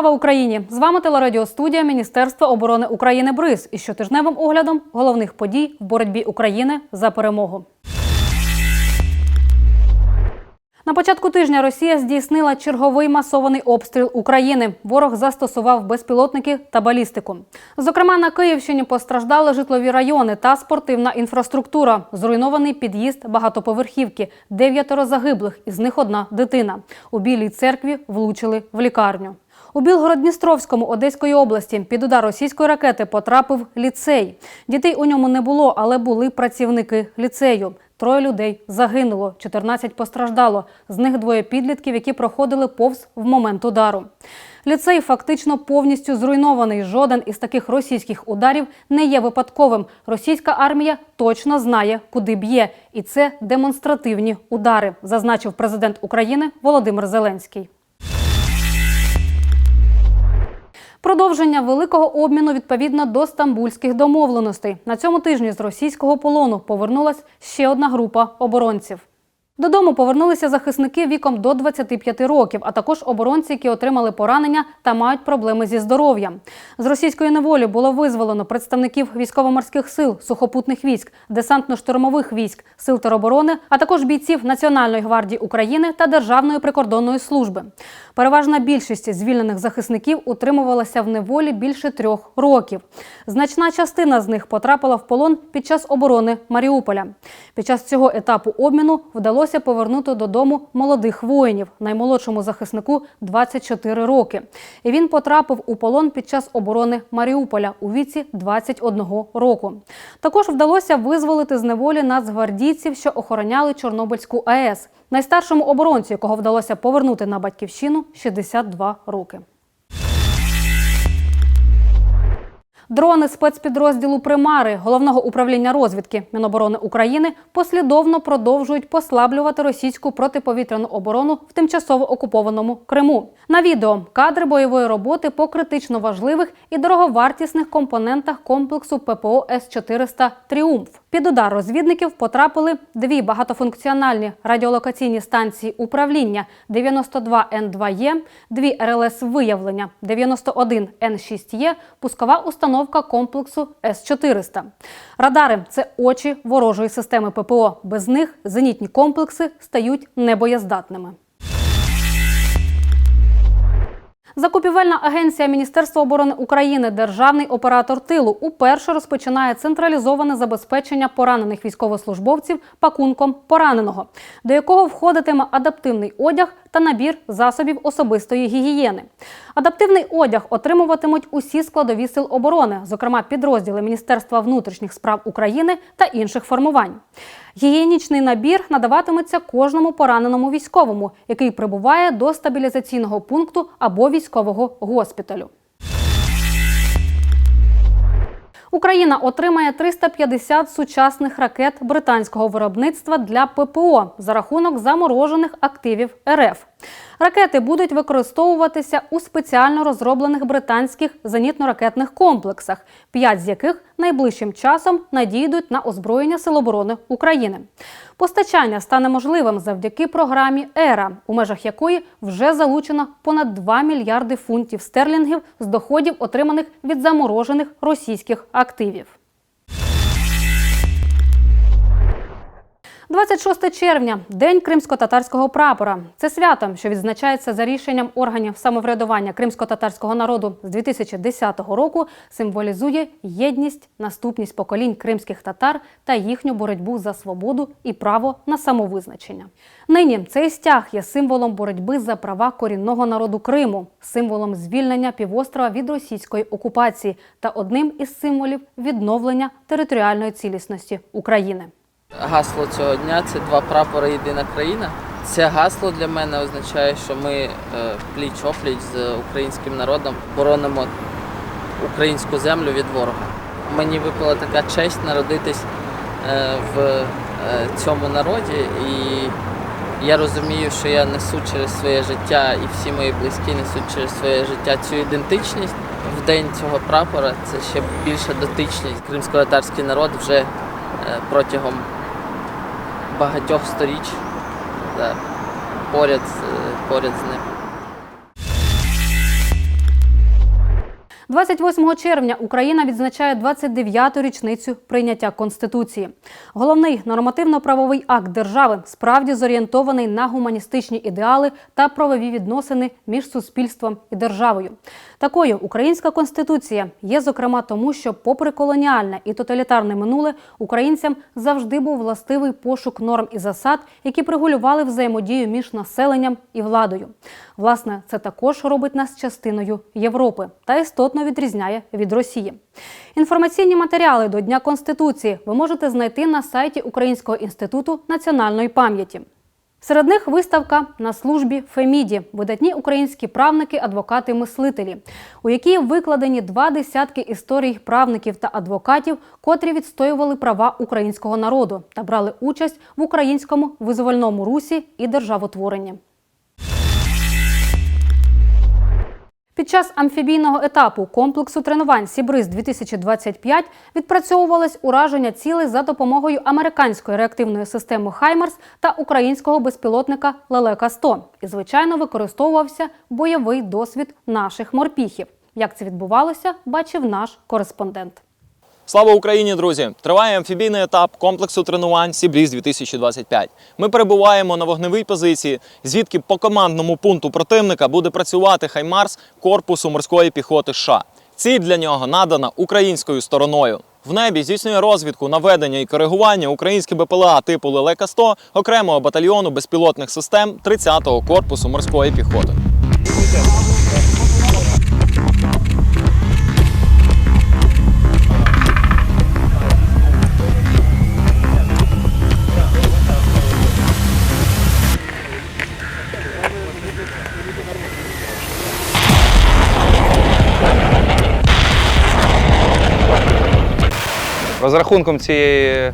Слава Україні! З вами телерадіостудія Міністерства оборони України БРИЗ із щотижневим оглядом головних подій в боротьбі України за перемогу. На початку тижня Росія здійснила черговий масований обстріл України. Ворог застосував безпілотники та балістику. Зокрема, на Київщині постраждали житлові райони та спортивна інфраструктура. Зруйнований під'їзд багатоповерхівки, дев'ятеро загиблих, із них одна дитина. У білій церкві влучили в лікарню. У Білгород-Дністровському Одеської області під удар російської ракети потрапив ліцей. Дітей у ньому не було, але були працівники ліцею. Троє людей загинуло, 14 постраждало. З них двоє підлітків, які проходили повз в момент удару. Ліцей фактично повністю зруйнований. Жоден із таких російських ударів не є випадковим. Російська армія точно знає, куди б'є, і це демонстративні удари, зазначив президент України Володимир Зеленський. Продовження великого обміну відповідно до стамбульських домовленостей. На цьому тижні з російського полону повернулась ще одна група оборонців. Додому повернулися захисники віком до 25 років, а також оборонці, які отримали поранення та мають проблеми зі здоров'ям. З російської неволі було визволено представників військово-морських сил, сухопутних військ, десантно-штурмових військ, сил тероборони, а також бійців Національної гвардії України та Державної прикордонної служби. Переважна більшість звільнених захисників утримувалася в неволі більше трьох років. Значна частина з них потрапила в полон під час оборони Маріуполя. Під час цього етапу обміну вдалося повернути додому молодих воїнів, наймолодшому захиснику 24 роки. І він потрапив у полон під час оборони Маріуполя у віці 21 року. Також вдалося визволити з неволі нацгвардійців, що охороняли Чорнобильську АЕС. Найстаршому оборонцю, якого вдалося повернути на батьківщину, 62 роки. Дрони спецпідрозділу Примари головного управління розвідки Міноборони України послідовно продовжують послаблювати російську протиповітряну оборону в тимчасово окупованому Криму. На відео кадри бойової роботи по критично важливих і дороговартісних компонентах комплексу ППО С-400 Тріумф. Під удар розвідників потрапили дві багатофункціональні радіолокаційні станції управління 92Н2Е, дві РЛС виявлення 91Н6Е, пускова установка комплексу С-400. Радари це очі ворожої системи ППО. Без них зенітні комплекси стають небоєздатними. Закупівельна агенція Міністерства оборони України Державний оператор тилу уперше розпочинає централізоване забезпечення поранених військовослужбовців пакунком пораненого, до якого входитиме адаптивний одяг та набір засобів особистої гігієни. Адаптивний одяг отримуватимуть усі складові сил оборони, зокрема підрозділи Міністерства внутрішніх справ України та інших формувань. Гігієнічний набір надаватиметься кожному пораненому військовому, який прибуває до стабілізаційного пункту або військового госпіталю. Україна отримає 350 сучасних ракет британського виробництва для ППО за рахунок заморожених активів РФ. Ракети будуть використовуватися у спеціально розроблених британських зенітно-ракетних комплексах, п'ять з яких найближчим часом надійдуть на озброєння Сил оборони України. Постачання стане можливим завдяки програмі ЕРА, у межах якої вже залучено понад 2 мільярди фунтів стерлінгів з доходів, отриманих від заморожених російських активів. 26 червня день кримсько-татарського прапора. Це свято, що відзначається за рішенням органів самоврядування кримсько-татарського народу з 2010 року, символізує єдність, наступність поколінь кримських татар та їхню боротьбу за свободу і право на самовизначення. Нині цей стяг є символом боротьби за права корінного народу Криму, символом звільнення півострова від російської окупації та одним із символів відновлення територіальної цілісності України. Гасло цього дня це два прапори єдина країна. Це гасло для мене означає, що ми е, пліч опліч з українським народом боронимо українську землю від ворога. Мені випала така честь народитись е, в е, цьому народі, і я розумію, що я несу через своє життя, і всі мої близькі несуть через своє життя цю ідентичність. В день цього прапора це ще більша дотичність. Кримсько-татарський народ вже протягом багатьох сторіч да, поряд, поряд з ним. 28 червня Україна відзначає 29-ту річницю прийняття Конституції. Головний нормативно-правовий акт держави справді зорієнтований на гуманістичні ідеали та правові відносини між суспільством і державою. Такою українська конституція є, зокрема, тому, що, попри колоніальне і тоталітарне минуле, українцям завжди був властивий пошук норм і засад, які пригулювали взаємодію між населенням і владою. Власне, це також робить нас частиною Європи та істотно відрізняє від Росії. Інформаційні матеріали до Дня Конституції ви можете знайти на сайті Українського інституту національної пам'яті. Серед них виставка на службі Феміді, видатні українські правники, адвокати, мислителі, у якій викладені два десятки історій правників та адвокатів, котрі відстоювали права українського народу та брали участь в українському визвольному русі і державотворенні. Під час амфібійного етапу комплексу тренувань Сібриз 2025 відпрацьовувалось ураження цілей за допомогою американської реактивної системи Хаймарс та українського безпілотника Лелека 100 І, звичайно, використовувався бойовий досвід наших морпіхів. Як це відбувалося, бачив наш кореспондент. Слава Україні, друзі! Триває амфібійний етап комплексу тренувань Сібріз 2025. Ми перебуваємо на вогневій позиції, звідки по командному пункту противника буде працювати Хаймарс корпусу морської піхоти США. Ціль для нього надана українською стороною. В небі здійснює розвідку, наведення і коригування українське БПЛА типу Лелека 100 окремого батальйону безпілотних систем 30-го корпусу морської піхоти. Розрахунком цієї е,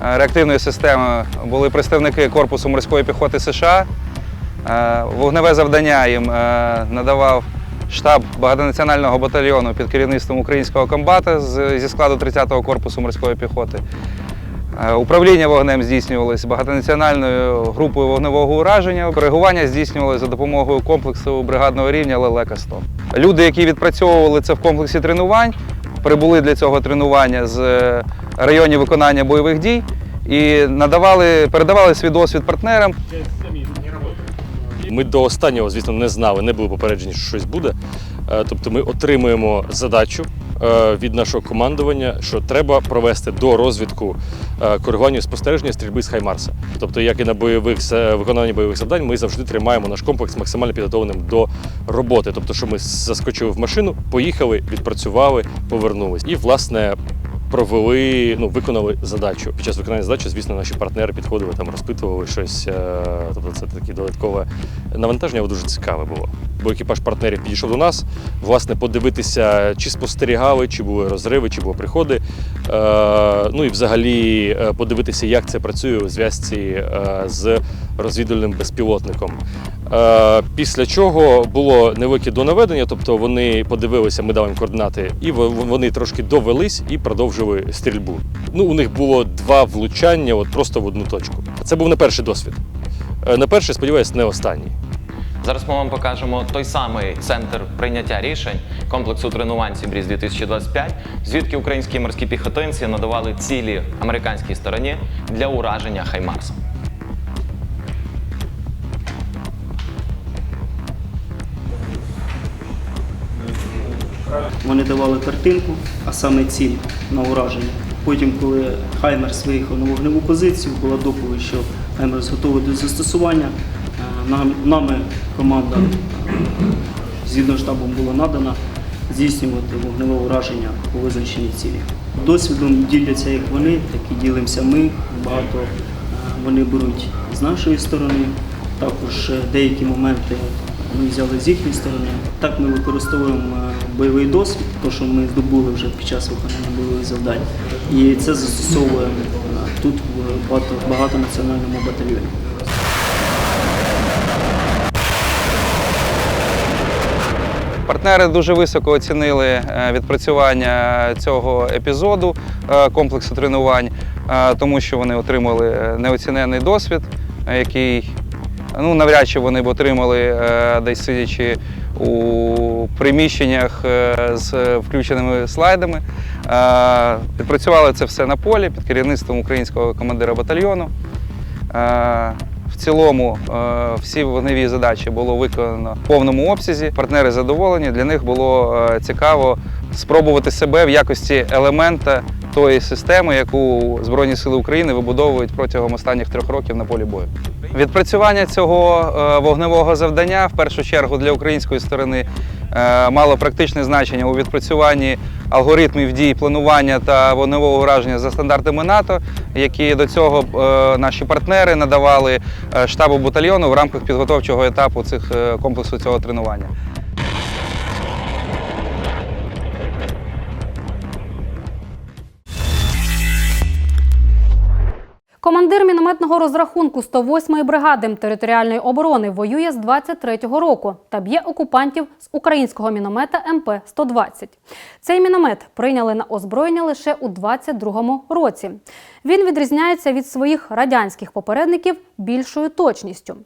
реактивної системи були представники Корпусу морської піхоти США. Е, Вогневе завдання їм е, надавав штаб багатонаціонального батальйону під керівництвом українського комбата зі складу 30-го корпусу морської піхоти. Управління вогнем здійснювалося багатонаціональною групою вогневого ураження. Коригування здійснювалося за допомогою комплексу бригадного рівня Лелека 100. Люди, які відпрацьовували це в комплексі тренувань, прибули для цього тренування з е, районів виконання бойових дій і надавали, передавали свій досвід партнерам. Ми до останнього, звісно, не знали, не були попереджені, що щось буде. Е, Тобто ми отримуємо задачу е, від нашого командування, що треба провести до розвідку е, коригування спостереження стрільби з Хаймарса. Тобто, як і на бойових виконанні бойових завдань, ми завжди тримаємо наш комплекс максимально підготовленим до роботи. Тобто, що ми заскочили в машину, поїхали, відпрацювали, повернулись. І, власне, провели, ну, виконали задачу. Під час виконання задачі, звісно, наші партнери підходили, там розпитували щось. е, Тобто це таке додаткове навантаження, дуже цікаве було. Бо екіпаж партнерів підійшов до нас, власне, подивитися, чи спостерігали, чи були розриви, чи були приходи. Е, ну і взагалі е, подивитися, як це працює у зв'язці з розвідувальним безпілотником. Е, Після чого було невелике донаведення, тобто вони подивилися, ми дали їм координати, і вони трошки довелись і продовжили стрільбу. Ну, у них було два влучання, от просто в одну точку. Це був не перший досвід. Е, Не перший, сподіваюся, не останній. Зараз ми вам покажемо той самий центр прийняття рішень комплексу тренувань Сібріз 2025, звідки українські морські піхотинці надавали цілі американській стороні для ураження Хаймарса. Вони давали картинку, а саме ціль на ураження. Потім, коли Хаймерс виїхав на вогневу позицію, була доповідь, що Хаймерс готовий до застосування. Е, Нам, нами команда е, згідно штабом була надана здійснювати вогневе ураження по визначеній цілі. Досвідом діляться як вони, так і ділимося ми. Багато е, вони беруть з нашої сторони. Також деякі моменти ми взяли з їхньої сторони. Так ми використовуємо бойовий досвід, то що ми здобули вже під час виконання бойових завдань. І це застосовуємо е, тут в багато, багатонаціональному батальйоні. Партнери дуже високо оцінили е, відпрацювання цього епізоду е, комплексу тренувань, е, тому що вони отримали е, неоцінений досвід, е, який Ну, навряд чи вони б отримали, е, десь сидячи у приміщеннях е, з включеними слайдами. Е, Відпрацювали це все на полі під керівництвом українського командира батальйону. Е, В цілому всі вогневі задачі було виконано в повному обсязі. Партнери задоволені. Для них було цікаво спробувати себе в якості елемента тої системи, яку Збройні Сили України вибудовують протягом останніх трьох років на полі бою. Відпрацювання цього е, вогневого завдання в першу чергу для української сторони е, мало практичне значення у відпрацюванні алгоритмів дій, планування та вогневого враження за стандартами НАТО, які до цього е, наші партнери надавали штабу батальйону в рамках підготовчого етапу цих комплексу цього тренування. Командир мінометного розрахунку 108-ї бригади територіальної оборони воює з 23-го року та б'є окупантів з українського міномета МП-120. Цей міномет прийняли на озброєння лише у 22-му році. Він відрізняється від своїх радянських попередників більшою точністю.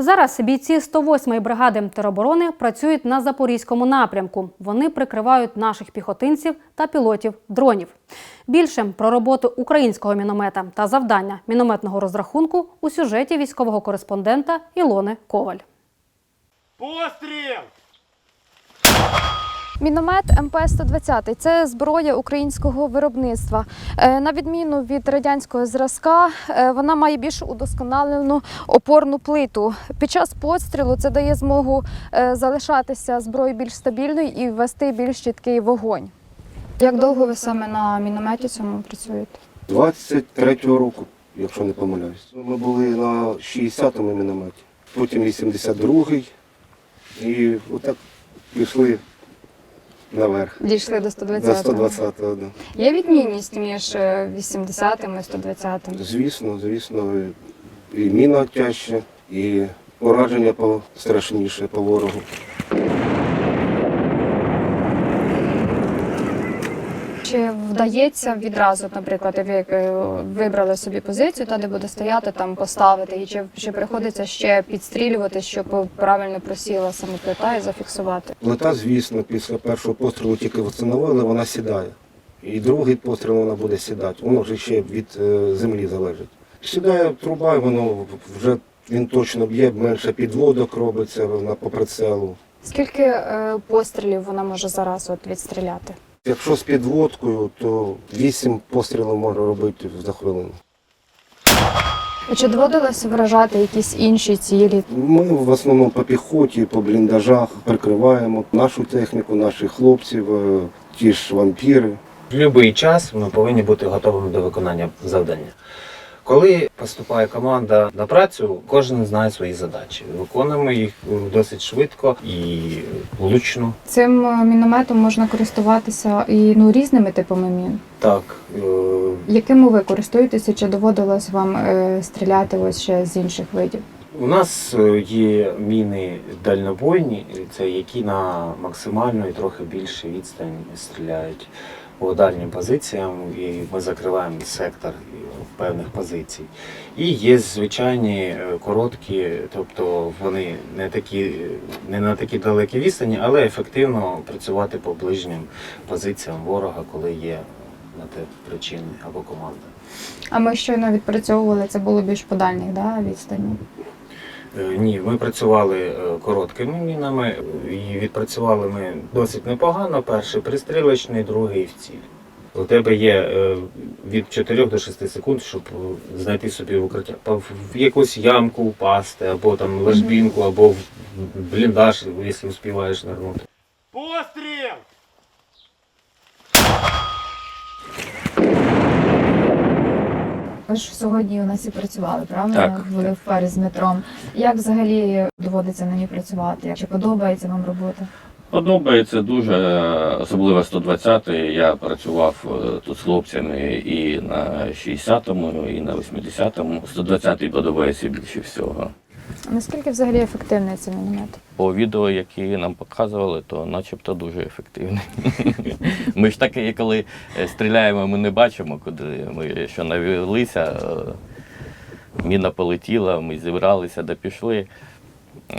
Зараз бійці 108-ї бригади тероборони працюють на запорізькому напрямку. Вони прикривають наших піхотинців та пілотів дронів. Більше про роботу українського міномета та завдання мінометного розрахунку у сюжеті військового кореспондента Ілони Коваль. Постріл! Міномет МП-120 – це зброя українського виробництва. Е, На відміну від радянського зразка, е, вона має більш удосконалену опорну плиту. Під час пострілу це дає змогу е, залишатися зброєю більш стабільною і вести більш чіткий вогонь. Як довго ви саме на мінометі цьому працюєте? 23-го року, якщо не помиляюсь. Ми були на 60-му мінометі, потім 82-й. І отак пішли наверх. Дійшли до До 120-го. 120-го, да. Є відмінність між 80-м і 120-м? Звісно, звісно, і міна тяжче, і ураження страшніше по ворогу. Чи вдається відразу, наприклад, ви е, вибрали собі позицію, та де буде стояти, там поставити, і чи, чи приходиться ще підстрілювати, щоб правильно просіла саме плита і зафіксувати? Плита, звісно, після першого пострілу тільки встановили, вона сідає. І другий постріл вона буде сідати. Воно вже ще від е, землі залежить. Сідає труба, і воно вже він точно б'є, менше підводок робиться на по прицелу. Скільки е, пострілів вона може зараз от відстріляти? Якщо з підводкою, то вісім пострілів можна робити за хвилину. Чи доводилося вражати якісь інші цілі? Ми в основному по піхоті, по бліндажах прикриваємо нашу техніку, наших хлопців, е, ті ж вампіри. В будь-який час ми повинні бути готовими до виконання завдання. Коли поступає команда на працю, кожен знає свої задачі. Виконуємо їх досить швидко і влучно. Цим е, мінометом можна користуватися і ну різними типами мін. Так, е, Якими ви користуєтеся? Чи доводилось вам е, стріляти ось ще з інших видів? у нас е, є міни дальнобойні, це які на максимальну і трохи більше відстань стріляють по дальнім позиціям, і ми закриваємо сектор певних позицій. І є звичайні е, короткі, тобто вони не такі, не на такі далекі відстані, але ефективно працювати по ближнім позиціям ворога, коли є на те причини або команда. А ми щойно відпрацьовували це було більш по дальніх да, відстані. Е, Ні, ми працювали е, короткими мінами і відпрацювали ми досить непогано. Перший пристрілочний, другий в ціль. У тебе є е, від 4 до 6 секунд, щоб е, знайти собі укриття. В якусь ямку впасти, або там ложбінку, або в бліндаж, якщо успіваєш нирнути. Постріл! Ви ж сьогодні у нас і працювали, правда? Так, Були в парі з метром. Як взагалі доводиться на ній працювати? Чи подобається вам робота? Подобається дуже, особливо 120-й. Я працював е, тут з хлопцями і на 60-му, і на 80-му. 120-й подобається більше всього. А Наскільки взагалі ефективний цей міномет? По відео, які нам показували, то начебто дуже ефективний. Ми ж таки, коли е, стріляємо, ми не бачимо, куди ми що навелися. е, міна полетіла, ми зібралися да пішли.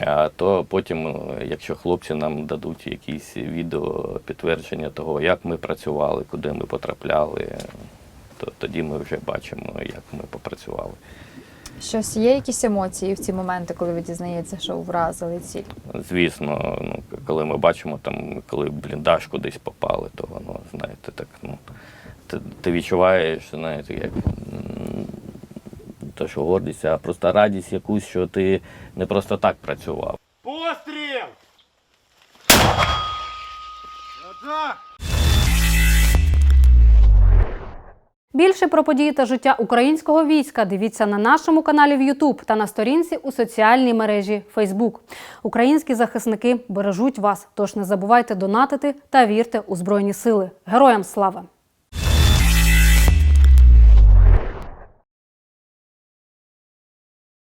А то потім, е, якщо хлопці нам дадуть якісь відео підтвердження того, як ми працювали, куди ми потрапляли, то тоді ми вже бачимо, як ми попрацювали. Щось є якісь емоції в ці моменти, коли ви дізнаєтеся, що вразили ціль? Звісно, ну, коли ми бачимо, там, коли в бліндаж кудись попали, то воно, знаєте, так, ну, ти, ти відчуваєш, знаєте, як то, що гордість, а просто радість якусь, що ти не просто так працював. Постріл! Більше про події та життя українського війська дивіться на нашому каналі в YouTube та на сторінці у соціальній мережі Facebook. Українські захисники бережуть вас, тож не забувайте донатити та вірте у Збройні Сили. Героям слава!